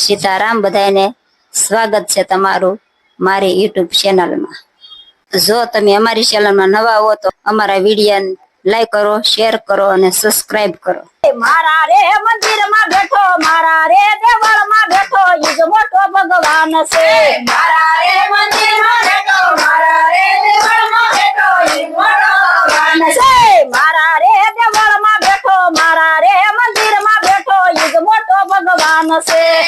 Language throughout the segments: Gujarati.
સીતારામ બધાને સ્વાગત છે તમારું મારી યુટ્યુબ ચેનલમાં. જો તમે અમારી ચેનલમાં નવા હો તો અમારા વીડિયો લાઈક કરો શેર કરો અને સબસ્ક્રાઇબ કરો. મારા રે મંદિરમાં બેઠો મારા રે દેવળમાં બેઠો ઈજ મોટો ભગવાન છે. મારા રે મંદિરમાં બેઠો મારા રે દેવળમાં બેઠો ઈજ મોટો ભગવાન છે મારા રે દેવળમાં બેઠો મારા રે મંદિરમાં બેઠો ઈજ મોટો ભગવાન છે મારા રે મંદિરમાં બેઠો મારા રે દેવળમાં બેઠો ઈજ મોટો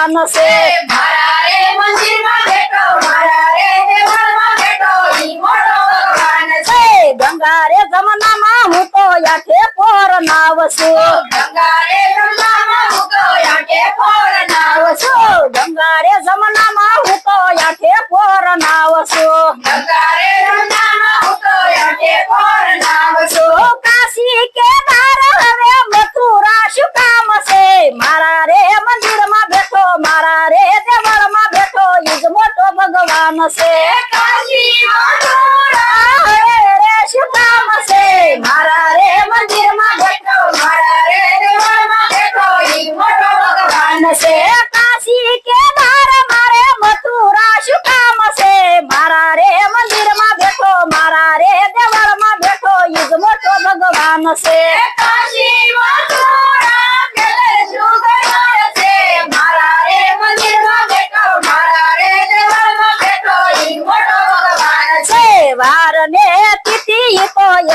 ભગવાન છે. મારા રે મંદિરમાં બેઠો મારા રે દેવળમાં બેઠો ઈ મોટો ભગવાન છે. ગંગા રે જમનામાં હું તો યાઠે પોર નાવ છું. ગંગા રે જમનામાં હું તો યાઠે પોર નાવ છું. ગંગા રે જમનામાં હું તો યાઠે પોર નાવ છું. ગંગા રે જમનામાં હું તો યાઠે પોર નાવ છું. કાશી કેદાર હવે મથુરા શું કામ છે? મારા રે મંદિરમાં બેઠો મારા રે દેવળમાં બેઠો ઈજ મોટો ભગવાન છે કાશી મથુરા. હવે રે શું કામ છે મારા રે મંદિરમાં બેઠો, મારા રે દેવળમાં બેઠો. ઈ મોટો ભગવાન છે. કાશી કેદાર મારે મથુરા શું કામ છે મારા રે મંદિરમાં બેઠો, મારા રે દેવળમાં બેઠો. ઈજ મોટો ભગવાન છે.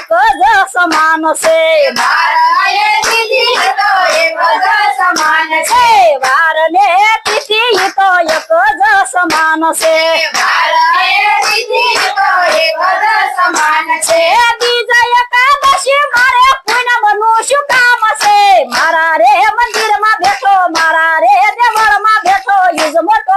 એક જ સમાન છે સમાન છે વાર ને તિથિ તો એક જ સમાન છે સમાન છે મારા રે મંદિરમાં બેઠો મારા રે દેવળમાં બેઠો ઈજ મોટો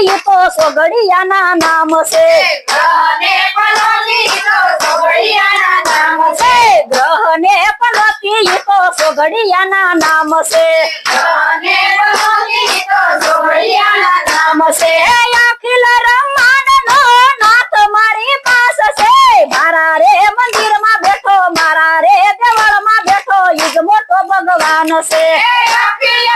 પનોતી ઈ તો સોગડિયાના નામ છે. ગ્રહ ને પનોતી ઈ તો સોગડિયાના નામ છે. ગ્રહ ને પનોતી ઈ તો સોગડિયાના નામ છે. ગ્રહ ને પનોતી ઈ તો સોગડિયાના નામ છે. અખિલ બ્રહ્માંડ નો નાથ મારી પાસ છે. મારા રે મંદિરમાં બેઠો મારા રે દેવળમાં બેઠો ઈજ મોટો ભગવાન છે. અખિલ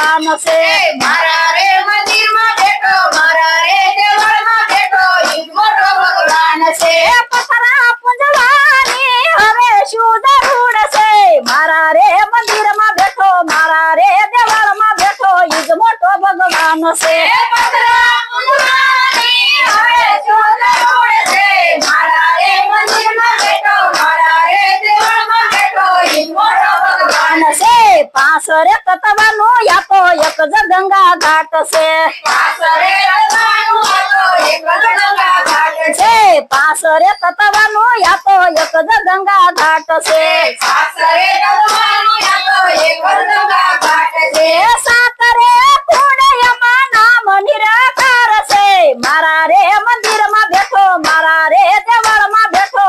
ભગવાન છે મારા રે મંદિરમાં બેઠો મારા રે દેવળમાં બેઠો ઈજ મોટો ભગવાન છે પથરા પૂજવાની હવે શું જરૂર છે મારા રે મંદિરમાં બેઠો મારા રે દેવળમાં બેઠો ઈજ મોટો ભગવાન છે પથરા પૂજવાની હવે શું જરૂર છે મારા રે મંદિરમાં બેઠો મારા રે દેવળમાં બેઠો ઈજ મોટો ભગવાન છે પાસરે તત્વાનું યા તો એક જ ગંગા ઘાટ છે. છે પાસરે તત્વાનું યા તો એક જ ગંગા ઘાટ છે. સાતરે પુણ્યમાં નામ નિરાકાર છે. મારા રે મંદિર બેઠો મારા રે દેવળમાં બેઠો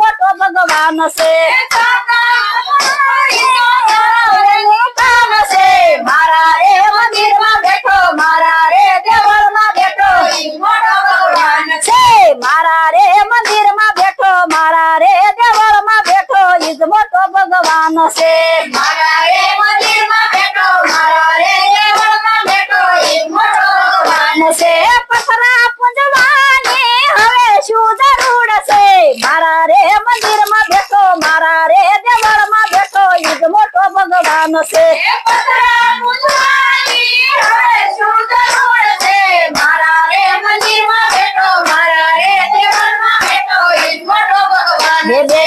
મોટો ભગવાન છે. ભગવાન છે મારા રે મંદિરમાં બેઠો, મારા રે દેવળમાં બેઠો ઈ મોટો ભગવાન છે પથરા પૂંજવાની હવે શું જરૂર છે મારા રે મંદિરમાં બેઠો, મારા રે દેવળમાં બેઠો એક મોટો ભગવાન છે.